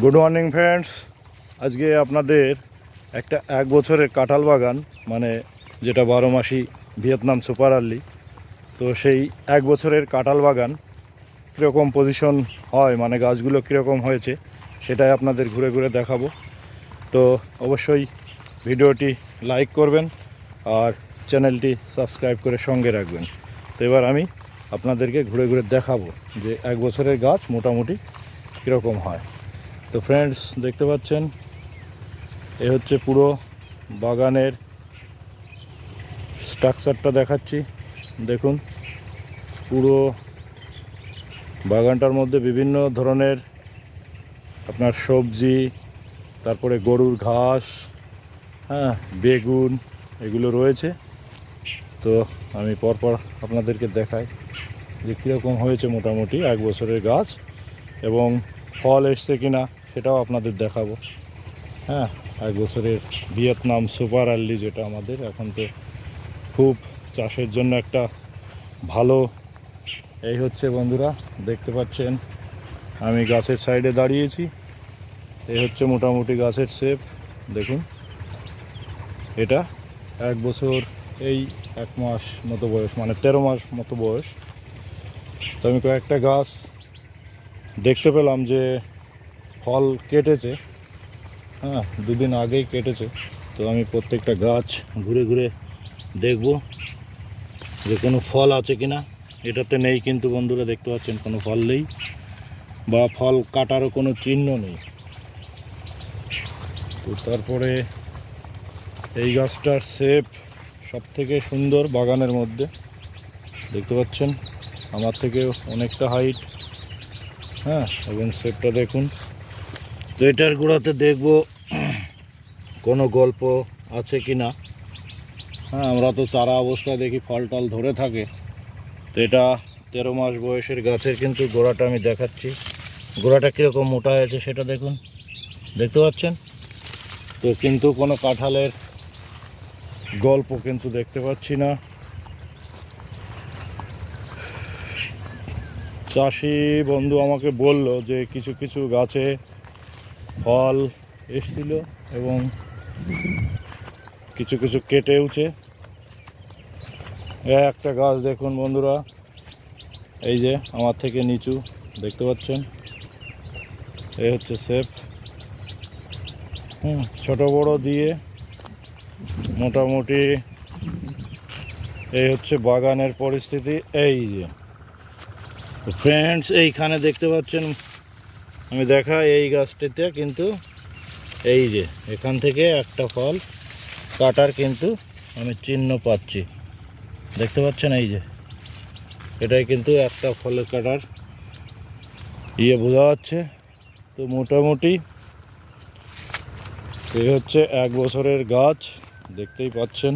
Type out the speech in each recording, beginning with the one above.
Good morning friends আজকে আপনাদের একটা এক বছরের কাঁঠাল বাগান মানে যেটা বারো মাসি ভিয়েতনাম সুপার আর্লি। তো সেই এক বছরের কাঁঠাল বাগান কীরকম পজিশন হয় মানে গাছগুলো কীরকম হয়েছে, সেটাই আপনাদের ঘুরে ঘুরে দেখাবো। তো অবশ্যই ভিডিওটি লাইক করবেন আর চ্যানেলটি সাবস্ক্রাইব করে সঙ্গে রাখবেন। তো এবার আমি আপনাদেরকে ঘুরে ঘুরে দেখাবো যে এক বছরের গাছ মোটামুটি কীরকম হয়। তো ফ্রেন্ডস দেখতে পাচ্ছেন? এ হচ্ছে পুরো বাগানের স্ট্রাকচারটা দেখাচ্ছি। দেখুন, পুরো বাগানটার মধ্যে বিভিন্ন ধরনের আপনার সবজি, তারপরে গরুর ঘাস হ্যাঁ বেগুন এগুলো রয়েছে। তো আমি পরপর আপনাদেরকে দেখাই যে কীরকম হয়েছে মোটামুটি এক বছরের গাছ এবং ফল এসছে কিনা। সেটাও আপনাদের দেখাবো। হ্যাঁ এক বছরের ভিয়েতনাম সুপার আর্লি যেটা আমাদের, এখন তো খুব চাষের জন্য একটা ভালো এই হচ্ছে বন্ধুরা, দেখতে পাচ্ছেন, আমি গাছের সাইডে দাঁড়িয়েছি, এই হচ্ছে মোটামুটি গাছের শেপ, দেখুন, এটা এক বছর এই এক মাস মতো বয়স মানে তেরো মাস মতো বয়স। তো আমি কয়েকটা গাছ দেখতে পেলাম যে ফল কেটেছে হ্যাঁ দুদিন আগেই কেটেছে, তো আমি প্রত্যেকটা গাছ ঘুরে ঘুরে দেখব যে কোনো ফল আছে কি না এটাতে নেই কিন্তু বন্ধুরা, দেখতে পাচ্ছেন, কোনো ফল নেই বা ফল কাটারও কোনো চিহ্ন নেই। তো তারপরে এই গাছটার শেপ সব থেকে সুন্দর বাগানের মধ্যে, দেখতে পাচ্ছেন? আমার থেকে অনেকটা হাইট হ্যাঁ এবং শেপটা দেখুন। তো এটার গোড়াতে দেখব কোনো গল্প আছে কি না। হ্যাঁ আমরা তো চারা অবস্থায় দেখি ফল টল ধরে থাকে। তো এটা তেরো মাস বয়সের গাছের কিন্তু গোড়াটা আমি দেখাচ্ছি। গোড়াটা কীরকম মোটা হয়েছে সেটা দেখুন। দেখতে পাচ্ছেন? তো কিন্তু কোনো কাঁঠালের গল্প কিন্তু দেখতে পাচ্ছি না। চাষি বন্ধু আমাকে বলল যে কিছু কিছু গাছে ফল এসছিল এবং কিছু কিছু কেটেওছে এ একটা গাছ দেখুন বন্ধুরা। এই যে আমার থেকে নিচু, দেখতে পাচ্ছেন? এই হচ্ছে সেফ হুম, ছোট বড় দিয়ে মোটামুটি এই হচ্ছে বাগানের পরিস্থিতি। এই যে। ফ্রেন্ডস এইখানে দেখতে পাচ্ছেন আমি দেখা এই গাছটিতে কিন্তু এই যে, এখান থেকে একটা ফল কাটার কিন্তু আমি চিহ্ন পাচ্ছি। দেখতে পাচ্ছেন এই যে, এটাই কিন্তু একটা ফলের কাটার ইয়ে বোঝা যাচ্ছে। তো মোটামুটি এই হচ্ছে এক বছরের গাছ, দেখতেই পাচ্ছেন।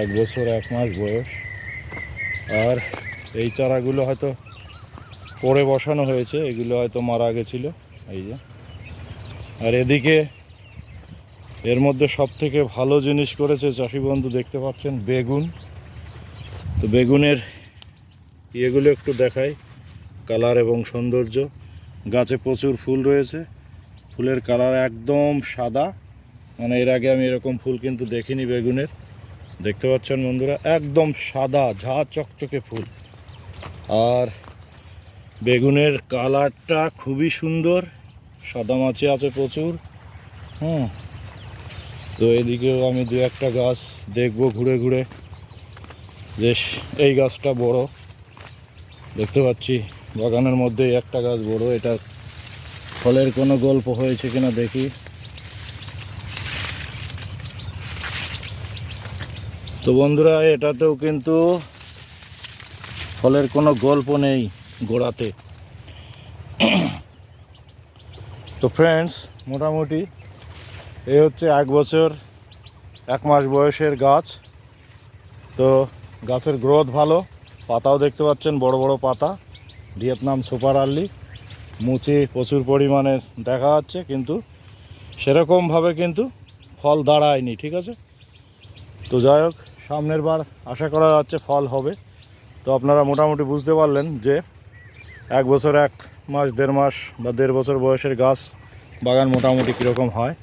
এক বছর, এক মাস বয়স। আর এই চারাগুলো হয়তো পরে বসানো হয়েছে, এগুলো হয়তো মারা গেছিল, এই যে। আর এদিকে এর মধ্যে সব থেকে ভালো জিনিস করেছে চাষি বন্ধু, দেখতে পাচ্ছেন, বেগুন। তো বেগুনের ইয়েগুলো একটু দেখাই, কালার এবং সৌন্দর্য। গাছে প্রচুর ফুল রয়েছে, ফুলের কালার একদম সাদা। মানে এর আগে আমি এরকম ফুল কিন্তু দেখিনি বেগুনের। দেখতে পাচ্ছেন বন্ধুরা, একদম সাদা, ঝা চকচকে ফুল। আর বেগুনের কালারটা খুবই সুন্দর সাদা মাছি আছে প্রচুর, হুম। তো এদিকেও আমি দু একটা গাছ দেখব ঘুরে ঘুরে। বেশ, এই গাছটা বড়, দেখতে পাচ্ছি, বাগানের মধ্যে একটা গাছ বড়, এটা ফলের কোনো গল্প হয়েছে কিনা দেখি। তো বন্ধুরা, এটাতেও কিন্তু ফলের কোনো গল্প নেই। গোড়াতে। তো ফ্রেন্ডস মোটামুটি এই হচ্ছে এক বছর, এক মাস বয়সের গাছ। তো গাছের গ্রোথ ভালো, পাতাও দেখতে পাচ্ছেন, বড় বড় পাতা। Vietnam super early. মুচি প্রচুর পরিমাণে দেখা যাচ্ছে, কিন্তু সেরকমভাবে কিন্তু ফল দাঁড়ায়নি, ঠিক আছে? তো যাই হোক, সামনের বার আশা করা যাচ্ছে ফল হবে। তো আপনারা মোটামুটি বুঝতে পারলেন যে এক বছর, এক মাস, দেড় মাস বা দেড় বছর বয়সের গাছ বাগান মোটামুটি কীরকম হয়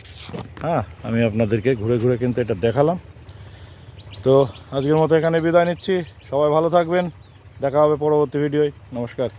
হ্যাঁ আমি আপনাদেরকে ঘুরে ঘুরে কিন্তু এটা দেখালাম। তো আজকের মতো এখানে বিদায় নিচ্ছি। সবাই ভালো থাকবেন। দেখা হবে পরবর্তী ভিডিওয়। নমস্কার।